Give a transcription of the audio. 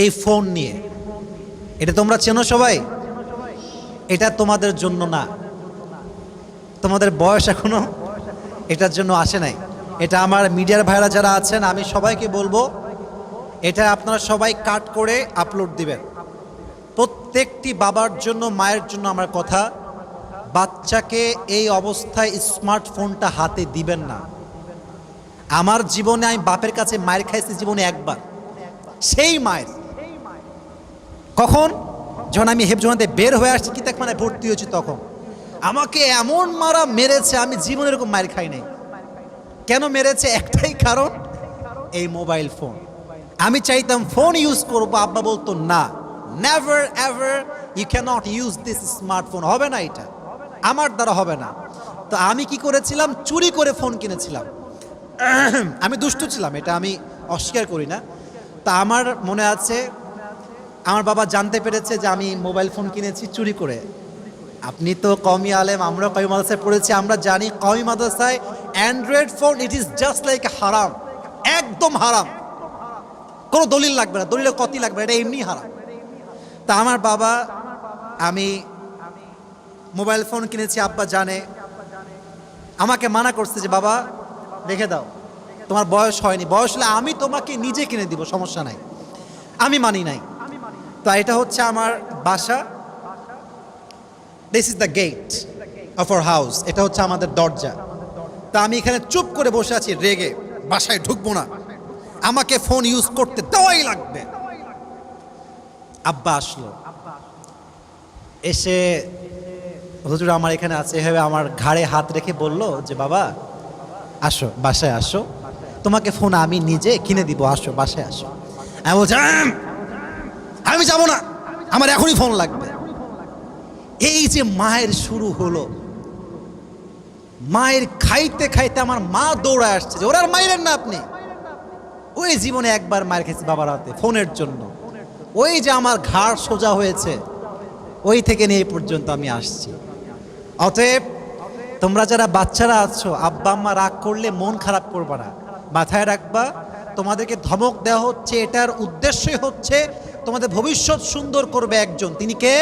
এই ফোন নিয়ে। এটা তোমরা চেনো সবাই? এটা তোমাদের জন্য না। তোমাদের বয়স এখনও? এটার জন্য আসে নাই। এটা আমার মিডিয়ার ভাইরা যারা আছেন, আমি সবাইকে বলব, এটা আপনারা সবাই কাট করে আপলোড দিবেন। প্রত্যেকটি বাবার জন্য, মায়ের জন্য আমার কথা। বাচ্চাকে এই অবস্থায় স্মার্টফোনটা হাতে দিবেন না। আমার জীবনে আমি বাপের কাছে মায়ের খাইছি জীবনে একবার। সেই মায়ের। কখন? যখন আমি হেফজোনাতে বের হয়ে আসছি, কি মানে ভর্তি হয়েছি তখন? আমাকে এমন মারা মেরেছে, আমি জীবনে এরকম মায়ের খাই নাই। কেন মেরেছে? একটাই কারণ, এই মোবাইল ফোন। আমি চাইতাম ফোন ইউজ করব, আব্বা বলতো, না never ever you cannot use this smartphone হবে না এটা? আমার দ্বারা হবে না। তো আমি কি করেছিলাম? চুরি করে ফোন কিনেছিলাম। আমি দুষ্টু ছিলাম, এটা আমি অস্বীকার করি না। তা আমার মনে আছে আমার বাবা জানতে পেরেছে যে আমি মোবাইল ফোন কিনেছি চুরি করে। আপনি তো কমি আলেম, আমরা কমি মাদ্রাসায় পড়েছি, আমরা জানি কমি মাদ্রাসায় android phone it is just like হারাম একদম হারাম কোনো দলিল লাগবে না দলিলে কতি লাগবে এটা এমনি হারাম তা আমার বাবা, আমি মোবাইল ফোন কিনেছি, আব্বা জানে। আমাকে মানা করছে যে, বাবা রেখে দাও, তোমার বয়স হয়নি, বয়স হলে আমি তোমাকে নিজে কিনে দিব, সমস্যা নাই। আমি মানি নাই। তো এটা হচ্ছে আমার বাসা। This is the gate of our house এটা হচ্ছে আমাদের দরজা। তা আমি এখানে চুপ করে বসে আছি, রেগে। বাসায় ঢুকবো না। আমাকে ফোন ইউজ করতে দেওয়াই লাগবে। আব্বা আসলো। এসে হুজুর আমার এখানে আছে। এভাবে আমার ঘাড়ে হাত রেখে বলল যে, বাবা, আসো, বাসায় আসো। তোমাকে ফোন আমি নিজে কিনে দিব। আসো, বাসায় আসো। আমি বলছি "আম, যাব না। আমার এখনই ফোন লাগবে। এই যে মায়ের শুরু হলো মায়ের খাইতে খাইতে আমার মা দৌড়ায় আসছে। ওরা আর মাইরেন না আপনি। ওই জীবনে একবার মায়ের খেয়েছি বাবার হাতে ফোনের জন্য। ওই যে আমার ঘাড় সোজা হয়েছে ওই থেকে নিয়ে পর্যন্ত আমি আসছি। অতএব তোমরা যারা বাচ্চারা আছো আব্বা আম্মা রাগ করলে মন খারাপ করবা না। মাথায় রাখবা তোমাদেরকে ধমক দেওয়া হচ্ছে এটার উদ্দেশ্যই হচ্ছে তোমাদের ভবিষ্যৎ সুন্দর করবে একজন। তিনি কে?